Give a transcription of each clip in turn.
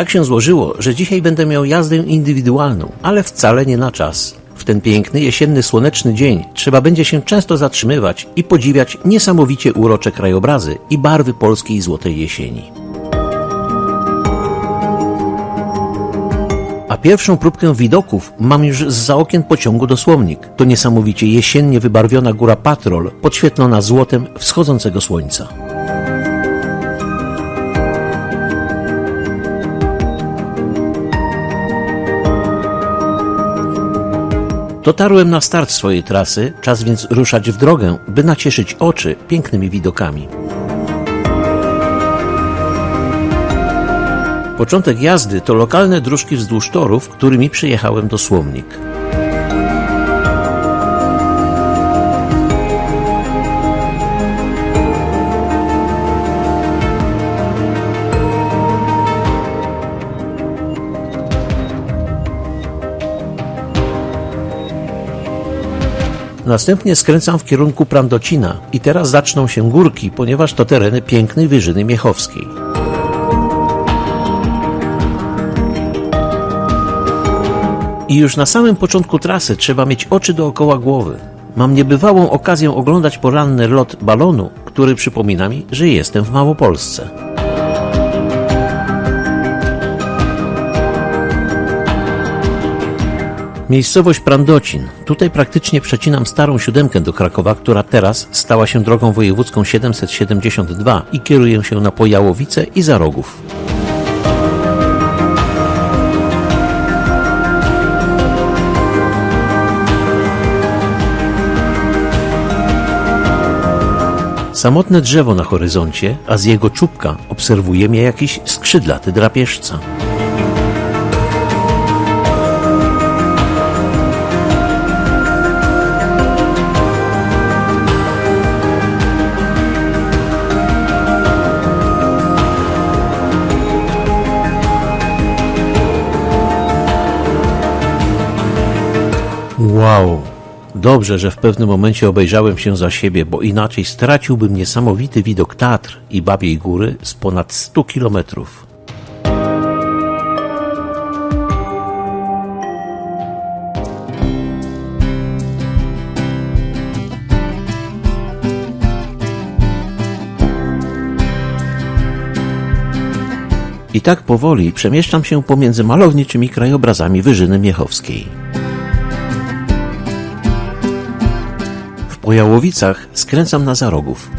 Tak się złożyło, że dzisiaj będę miał jazdę indywidualną, ale wcale nie na czas. W ten piękny, jesienny, słoneczny dzień trzeba będzie się często zatrzymywać i podziwiać niesamowicie urocze krajobrazy i barwy polskiej złotej jesieni. A pierwszą próbkę widoków mam już z okien pociągu do Słomnik. To niesamowicie jesiennie wybarwiona góra Patrol, podświetlona złotem wschodzącego słońca. Dotarłem na start swojej trasy, czas więc ruszać w drogę, by nacieszyć oczy pięknymi widokami. Początek jazdy to lokalne dróżki wzdłuż torów, którymi przyjechałem do Słomnik. Następnie skręcam w kierunku Prandocina i teraz zaczną się górki, ponieważ to tereny pięknej Wyżyny Miechowskiej. I już na samym początku trasy trzeba mieć oczy dookoła głowy. Mam niebywałą okazję oglądać poranny lot balonu, który przypomina mi, że jestem w Małopolsce. Miejscowość Prandocin. Tutaj praktycznie przecinam starą siódemkę do Krakowa, która teraz stała się drogą wojewódzką 772 i kieruję się na Pojałowice i Zarogów. Samotne drzewo na horyzoncie, a z jego czubka obserwuje mnie jakiś skrzydlaty drapieżca. Wow! Dobrze, że w pewnym momencie obejrzałem się za siebie, bo inaczej straciłbym niesamowity widok Tatr i Babiej Góry z ponad 100 kilometrów. I tak powoli przemieszczam się pomiędzy malowniczymi krajobrazami Wyżyny Miechowskiej. Po Jałowicach skręcam na Zarogów.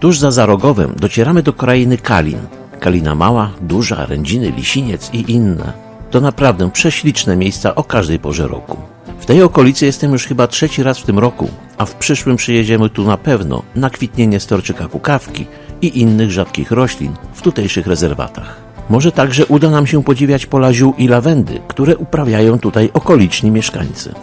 Tuż za Zarogowem docieramy do krainy Kalin. Kalina Mała, Duża, Rędziny, Lisiniec i inne. To naprawdę prześliczne miejsca o każdej porze roku. W tej okolicy jestem już chyba trzeci raz w tym roku, a w przyszłym przyjedziemy tu na pewno na kwitnienie storczyka kukawki i innych rzadkich roślin w tutejszych rezerwatach. Może także uda nam się podziwiać pola ziół i lawendy, które uprawiają tutaj okoliczni mieszkańcy.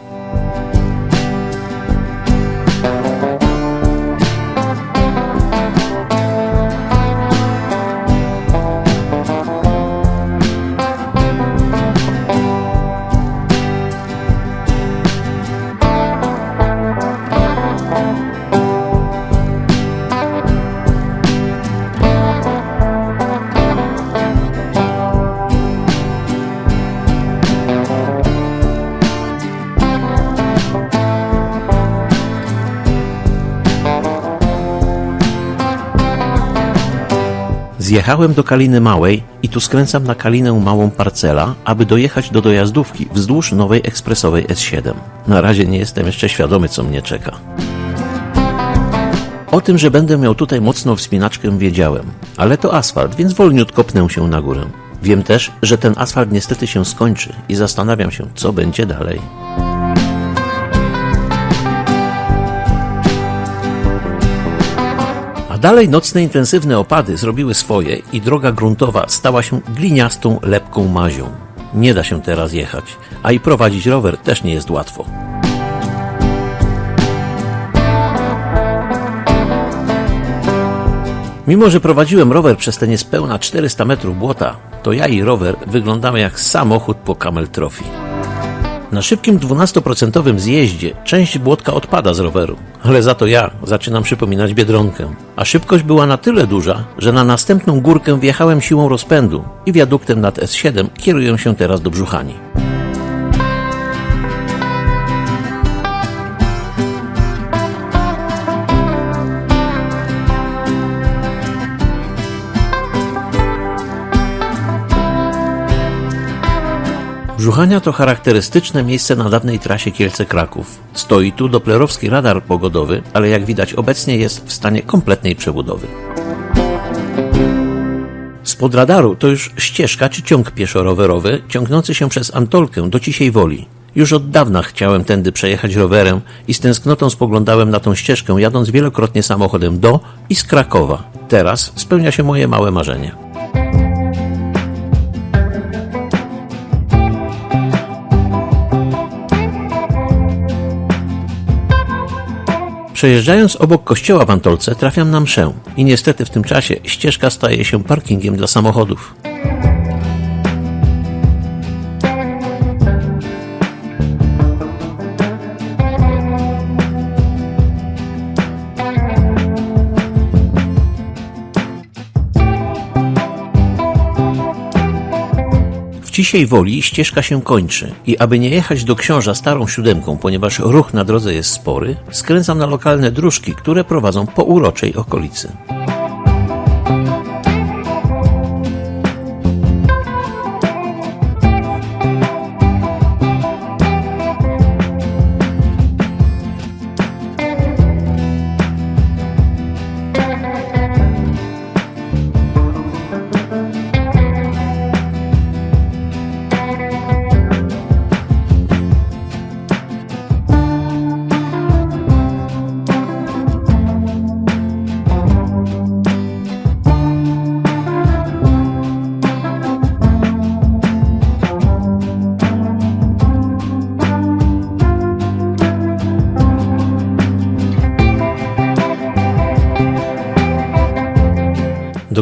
Zjechałem do Kaliny Małej i tu skręcam na Kalinę Małą Parcela, aby dojechać do dojazdówki wzdłuż nowej ekspresowej S7. Na razie nie jestem jeszcze świadomy, co mnie czeka. O tym, że będę miał tutaj mocną wspinaczkę wiedziałem, ale to asfalt, więc wolniutko pnę się na górę. Wiem też, że ten asfalt niestety się skończy i zastanawiam się, co będzie dalej. Dalej nocne intensywne opady zrobiły swoje i droga gruntowa stała się gliniastą, lepką mazią. Nie da się teraz jechać, a i prowadzić rower też nie jest łatwo. Mimo, że prowadziłem rower przez te niespełna 400 metrów błota, to ja i rower wyglądamy jak samochód po Camel Trophy. Na szybkim 12% zjeździe część błotka odpada z roweru, ale za to ja zaczynam przypominać biedronkę. A szybkość była na tyle duża, że na następną górkę wjechałem siłą rozpędu i wiaduktem nad S7 kieruję się teraz do Brzuchani. Brzuchania to charakterystyczne miejsce na dawnej trasie Kielce-Kraków. Stoi tu doplerowski radar pogodowy, ale jak widać obecnie jest w stanie kompletnej przebudowy. Spod radaru to już ścieżka czy ciąg pieszo-rowerowy ciągnący się przez Antolkę do Cisiej Woli. Już od dawna chciałem tędy przejechać rowerem i z tęsknotą spoglądałem na tą ścieżkę, jadąc wielokrotnie samochodem do i z Krakowa. Teraz spełnia się moje małe marzenie. Przejeżdżając obok kościoła w Antolce trafiam na mszę i niestety w tym czasie ścieżka staje się parkingiem dla samochodów. Cisiej Woli ścieżka się kończy i aby nie jechać do książa starą siódemką, ponieważ ruch na drodze jest spory, skręcam na lokalne dróżki, które prowadzą po uroczej okolicy.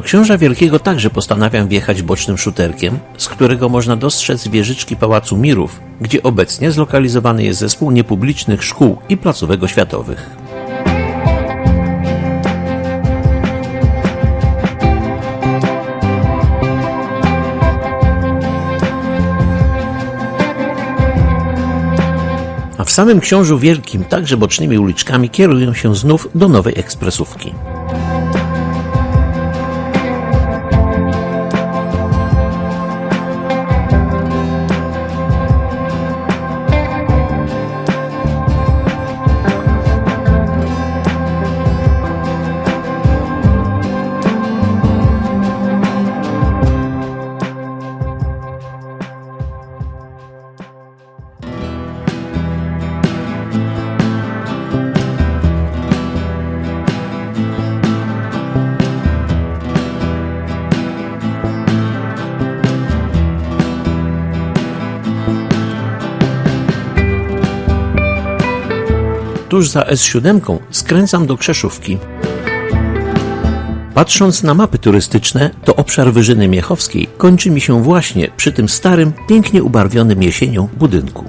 Do Książa Wielkiego także postanawiam wjechać bocznym szuterkiem, z którego można dostrzec wieżyczki Pałacu Mirów, gdzie obecnie zlokalizowany jest zespół niepublicznych szkół i placówek oświatowych. W samym Książu Wielkim, także bocznymi uliczkami, kieruję się znów do nowej ekspresówki. Tuż za S7 skręcam do Krzeszówki. Patrząc na mapy turystyczne, to obszar Wyżyny Miechowskiej kończy mi się właśnie przy tym starym, pięknie ubarwionym jesienią budynku.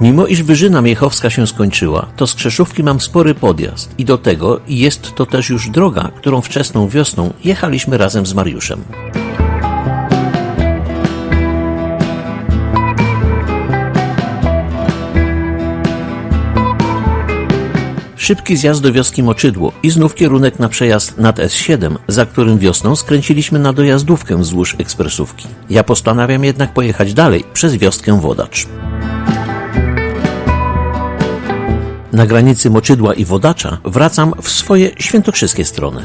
Mimo iż Wyżyna Miechowska się skończyła, to z Krzeszówki mam spory podjazd i do tego jest to też już droga, którą wczesną wiosną jechaliśmy razem z Mariuszem. Szybki zjazd do wioski Moczydło i znów kierunek na przejazd nad S7, za którym wiosną skręciliśmy na dojazdówkę wzdłuż ekspresówki. Ja postanawiam jednak pojechać dalej przez wioskę Wodacz. Na granicy Moczydła i Wodacza wracam w swoje świętokrzyskie strony.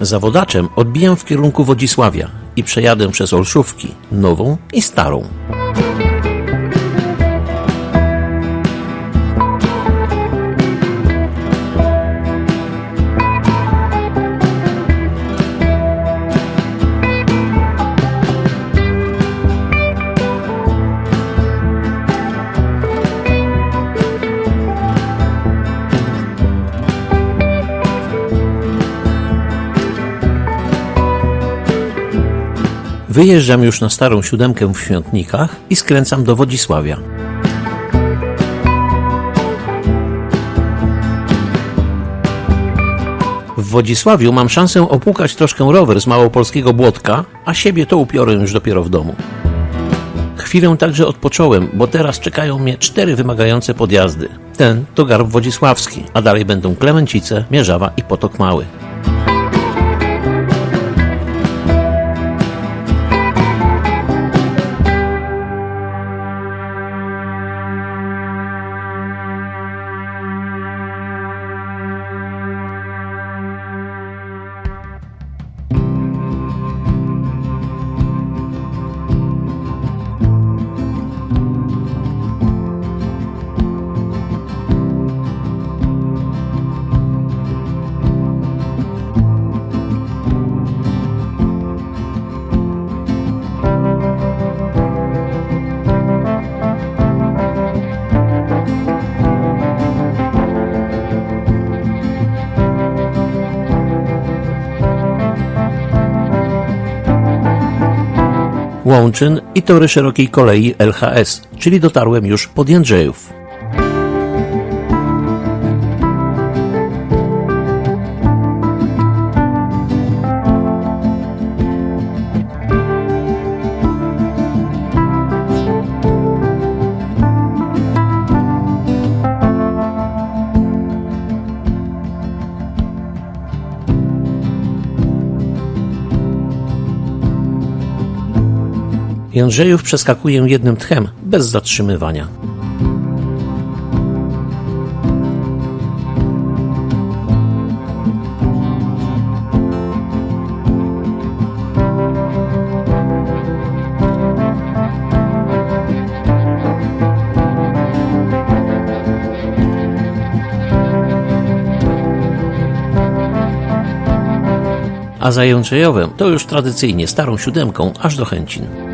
Za Wodaczem odbijam w kierunku Wodzisławia i przejadę przez Olszówki, nową i starą. Wyjeżdżam już na starą siódemkę w Świątnikach i skręcam do Wodzisławia. W Wodzisławiu mam szansę opłukać troszkę rower z małopolskiego błotka, a siebie to upiorę już dopiero w domu. Chwilę także odpocząłem, bo teraz czekają mnie cztery wymagające podjazdy. Ten to Garb Wodzisławski, a dalej będą Klemencice, Mierzawa i Potok Mały. I tory szerokiej kolei LHS, czyli dotarłem już pod Jędrzejów. Jędrzejów przeskakuję jednym tchem, bez zatrzymywania. A za Jędrzejowem to już tradycyjnie starą siódemką aż do Chęcin.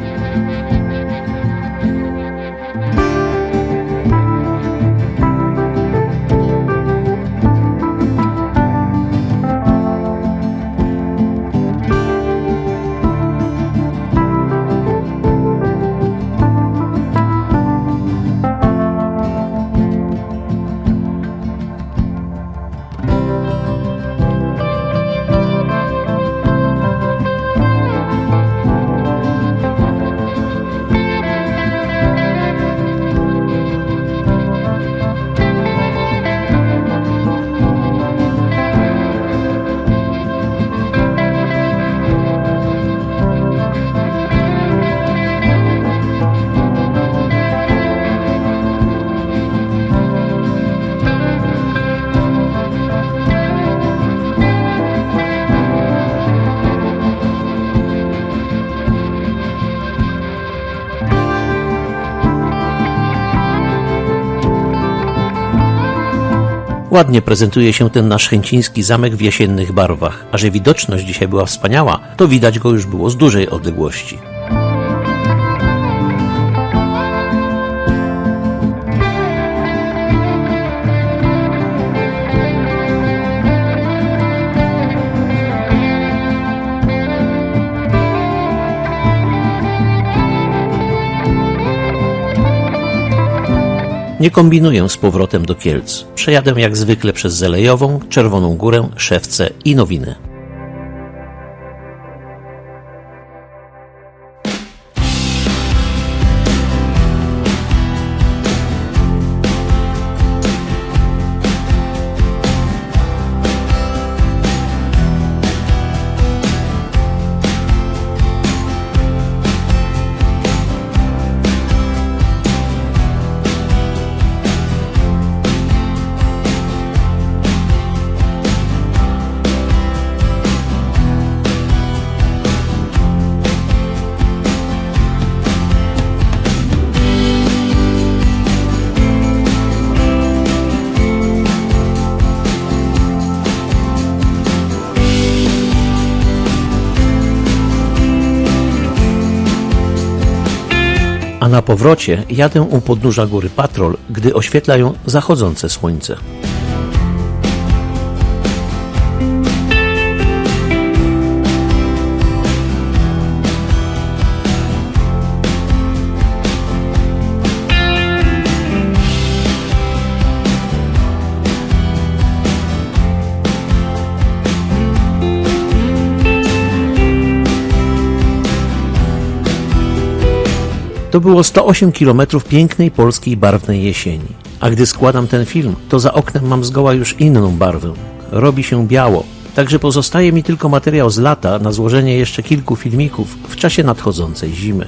Ładnie prezentuje się ten nasz chęciński zamek w jesiennych barwach, a że widoczność dzisiaj była wspaniała, to widać go już było z dużej odległości. Nie kombinuję z powrotem do Kielc. Przejadę jak zwykle przez Zelejową, Czerwoną Górę, Szewce i Nowinę. A na powrocie jadę u podnóża góry Patrol, gdy oświetla ją zachodzące słońce. To było 108 km pięknej polskiej barwnej jesieni. A gdy składam ten film, to za oknem mam zgoła już inną barwę. Robi się biało. Także pozostaje mi tylko materiał z lata na złożenie jeszcze kilku filmików w czasie nadchodzącej zimy.